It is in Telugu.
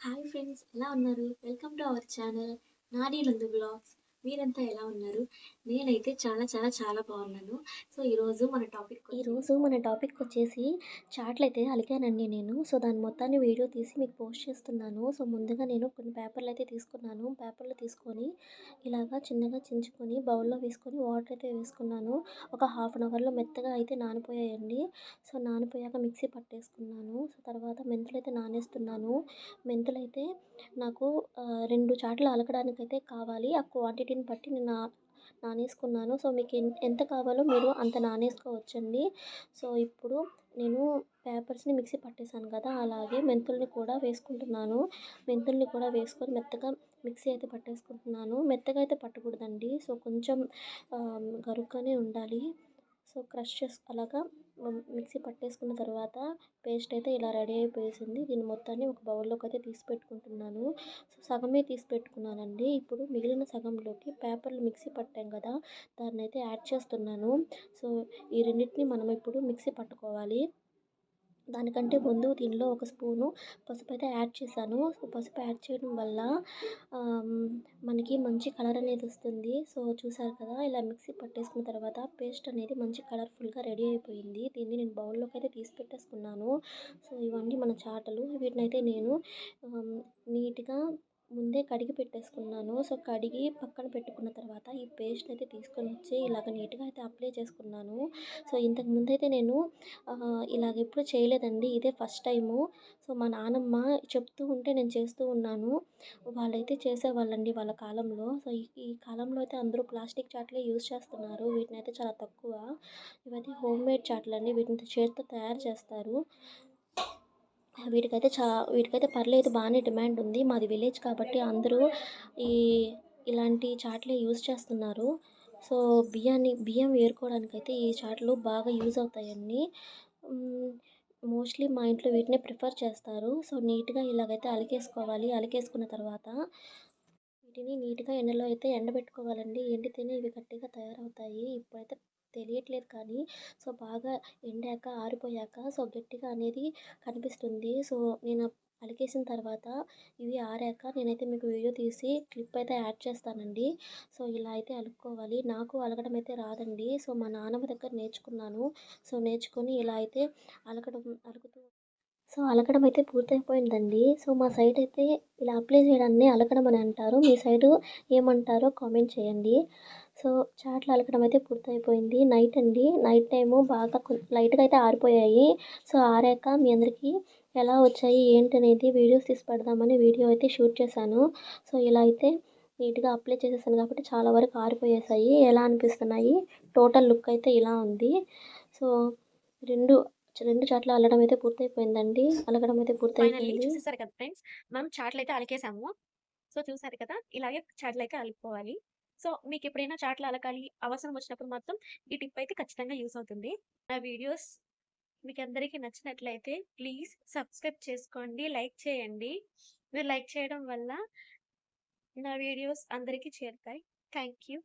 హాయ్ ఫ్రెండ్స్ ఎలా ఉన్నారు welcome to our channel Nani Nandu blogs మీరంతా ఎలా ఉన్నారు? నేనైతే చాలా చాలా చాలా బాగున్నాను. సో ఈరోజు మన టాపిక్ ఈరోజు మన టాపిక్ వచ్చేసి చాట్లు అయితే అలికానండి నేను. సో దాని మొత్తాన్ని వీడియో తీసి మీకు పోస్ట్ చేస్తున్నాను. సో ముందుగా నేను కొన్ని పేపర్లు అయితే తీసుకున్నాను. పేపర్లు తీసుకొని ఇలాగా చిన్నగా చించుకొని బౌల్లో వేసుకొని వాటర్ అయితే వేసుకున్నాను. ఒక హాఫ్ అన్ అవర్లో మెత్తగా అయితే నానిపోయాయండి. సో నానిపోయాక మిక్సీ పట్టేసుకున్నాను. సో తర్వాత మెంతులు అయితే నానేస్తున్నాను. మెంతులు అయితే నాకు రెండు చాట్లు అలకడానికి అయితే కావాలి. ఆ క్వాంటిటీని బట్టి నేను నానేసుకున్నాను. సో మీకు ఎంత కావాలో మీరు అంత నానేసుకోవచ్చండి. సో ఇప్పుడు నేను పేపర్స్ని మిక్సీ పట్టేశాను కదా అలాగే మెంతుల్ని కూడా వేసుకుంటున్నాను. మెంతుల్ని కూడా వేసుకొని మెత్తగా మిక్సీ అయితే పట్టేసుకుంటున్నాను. మెత్తగా అయితే పట్టకూడదండి. సో కొంచెం గరుగ్గానే ఉండాలి. సో క్రష్ చేసు అలాగా మిక్సీ పట్టేసుకున్న తర్వాత పేస్ట్ అయితే ఇలా రెడీ అయిపోయేసింది. దీన్ని మొత్తాన్ని ఒక బౌల్లోకి అయితే తీసి పెట్టుకుంటున్నాను. సో సగమే తీసి పెట్టుకున్నానండి. ఇప్పుడు మిగిలిన సగంలోకి పేపర్లు మిక్సీ పట్టాం కదా దాన్ని అయితే యాడ్ చేస్తున్నాను. సో ఈ రెండింటిని మనం ఇప్పుడు మిక్సీ పట్టుకోవాలి. దానికంటే ముందు దీనిలో ఒక స్పూను పసుపు అయితే యాడ్ చేశాను. సో పసుపు యాడ్ చేయడం వల్ల మనకి మంచి కలర్ అనేది వస్తుంది. సో చూసారు కదా ఇలా మిక్సీ పట్టేసుకున్న తర్వాత పేస్ట్ అనేది మంచి కలర్ఫుల్గా రెడీ అయిపోయింది. దీన్ని నేను బౌల్లోకి అయితే తీసి పెట్టేసుకున్నాను. సో ఇవన్నీ మన చాటలు. వీటిని అయితే నేను నీట్గా ముందే కడిగి పెట్టేసుకున్నాను. సో కడిగి పక్కన పెట్టుకున్న తర్వాత ఈ పేస్ట్ అయితే తీసుకొని వచ్చి ఇలాగ నీట్గా అయితే అప్లై చేసుకున్నాను. సో ఇంతకు ముందు అయితే నేను ఇలాగ ఎప్పుడు చేయలేదండి. ఇదే ఫస్ట్ టైము. సో మా నానమ్మ చెప్తూ ఉంటే నేను చేస్తూ ఉన్నాను. వాళ్ళైతే చేసేవాళ్ళండి వాళ్ళ కాలంలో. సో ఈ ఈ కాలంలో అయితే అందరూ ప్లాస్టిక్ చాట్లే యూజ్ చేస్తున్నారు. వీటిని అయితే చాలా తక్కువ. ఇవైతే హోమ్ మేడ్ చాట్లు అండి వీటిని చేతితో తయారు చేస్తారు. వీటికైతే చా వీటికైతే పర్లేదు బాగానే డిమాండ్ ఉంది. మాది విలేజ్ కాబట్టి అందరూ ఈ ఇలాంటి చాట్లే యూజ్ చేస్తున్నారు. సో బియ్యాన్ని బియ్యం వేరుకోవడానికైతే ఈ చాట్లు బాగా యూజ్ అవుతాయండి మోస్ట్లీ మా ఇంట్లో వీటినే ప్రిఫర్ చేస్తారు. సో నీట్గా ఇలాగైతే అలికేసుకోవాలి. అలికేసుకున్న తర్వాత వీటిని నీట్గా ఎండలో అయితే ఎండబెట్టుకోవాలండి. ఎండితేనే ఇవి గట్టిగా తయారవుతాయి. ఇప్పుడైతే తెలియట్లేదు కానీ సో బాగా ఎండాక ఆరిపోయాక సో గట్టిగా అనేది కనిపిస్తుంది. సో నేను అలికేసిన తర్వాత ఇవి ఆరాక నేనైతే మీకు వీడియో తీసి క్లిప్ అయితే యాడ్ చేస్తానండి. సో ఇలా అయితే అలుక్కోవాలి. నాకు అలగడం అయితే రాదండి. సో మా నాన్నమ్మ దగ్గర నేర్చుకున్నాను. సో నేర్చుకొని ఇలా అయితే అలకడం అలుకుతూ సో అలకడం అయితే పూర్తయిపోయిందండి. సో మా సైడ్ అయితే ఇలా అప్లై చేయడాన్ని అలకడం అని అంటారు. మీ సైడు ఏమంటారో కామెంట్ చేయండి. సో చాట్లు అలకడం అయితే పూర్తయిపోయింది. నైట్ అండి. నైట్ టైము బాగా లైట్గా అయితే ఆరిపోయాయి. సో ఆరాక మీ అందరికీ ఎలా వచ్చాయి ఏంటనేది వీడియోస్ తీసి పెడదామని వీడియో అయితే షూట్ చేశాను. సో ఇలా అయితే నీట్గా అప్లై చేసేసాను కాబట్టి చాలా వరకు ఆరిపోయేసాయి. ఎలా అనిపిస్తున్నాయి? టోటల్ లుక్ అయితే ఇలా ఉంది. సో రెండు రెండు చాట్ల అల్లడం అయితే పూర్తయిపోయిందండి. అలగడం అయితే పూర్తయిపోయింది చూసేసారు కదా ఫ్రెండ్స్ మనం చాట్లు అయితే అలికేసాము. సో చూసారు కదా ఇలాగే చాట్లు అయితే అలుపుకోవాలి సో మీకు ఎప్పుడైనా చాట్లు అలకాలి అవసరం వచ్చినప్పుడు మాత్రం ఈ టిప్ అయితే ఖచ్చితంగా యూస్ అవుతుంది. నా వీడియోస్ మీకు అందరికీ నచ్చినట్లయితే ప్లీజ్ సబ్స్క్రైబ్ చేసుకోండి లైక్ చేయండి. మీరు లైక్ చేయడం వల్ల నా వీడియోస్ అందరికీ చేరుతాయి. Thank you.